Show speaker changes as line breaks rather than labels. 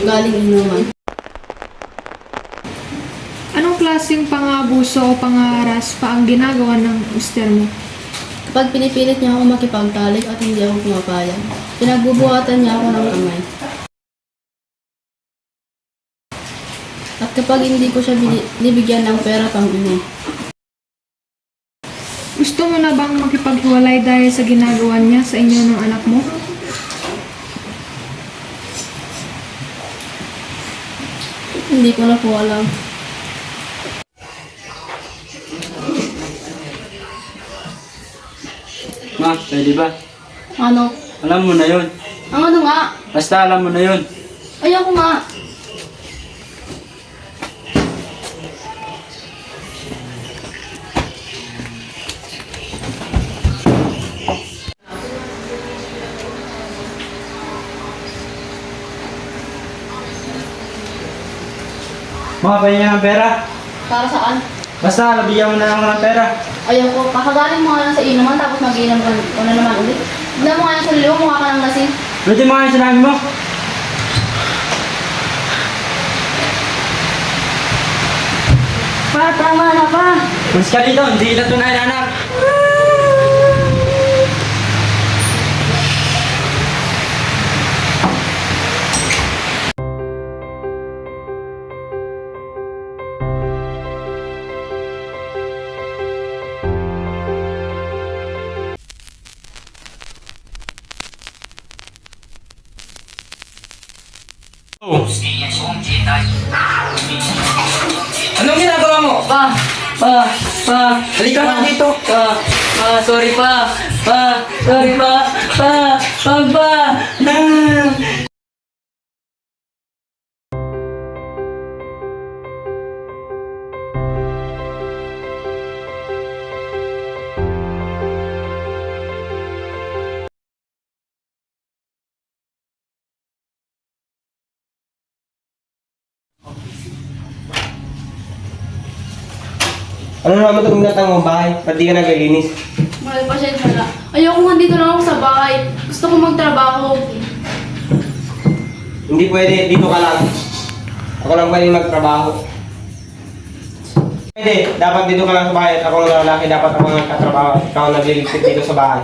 galing inuman.
Anong klaseng pang-abuso o pangaras pa ang ginagawa ng mister mo?
Kapag pinipilit niya ako makipagtalik at hindi ako pumapayag, pinagbubuhatan niya ako ng kamay. At kapag hindi ko siya bini- binibigyan ng pera pang inom,
Gusto mo na bang makipaghiwalay dahil sa ginagawa niya sa inyo ng anak mo?
Hindi ko na po alam.
Ma, pwede ba?
Ano?
Alam mo na yun.
Ang ano nga?
Basta alam mo na yun.
Ayoko nga.
Mga pahinga ng pera.
Para saan?
Basta, labigyan mo na lang ng pera.
Ayoko. Kakagaling mo nga lang sa inuman tapos mag-inom ka ka na naman ulit. Tignan mo nga yung mo, mukha ka ng lasing.
Pwede mo nga yung sinabi mo.
Pa, tama na pa.
Mas ka dito, hindi kita tunay na anak.
Anong ginagawa mo? Pa, pa, pa.
Halika na dito.
Pa, pa, sorry pa. Pa, sorry pa. Pa, pa, pa.
Ano naman itong gatang mo bahay? Ba't di ka naglilinis?
Mahal, pasensya na. Ayoko nga dito lang ako sa bahay. Gusto ko magtrabaho.
Hindi pwede, dito ka lang. Ako lang pwede magtrabaho. Pwede, dapat dito ka lang sa bahay at ako ang lalaki, dapat ako ang nagtatrabaho. Ikaw ang nagliligpit dito sa bahay.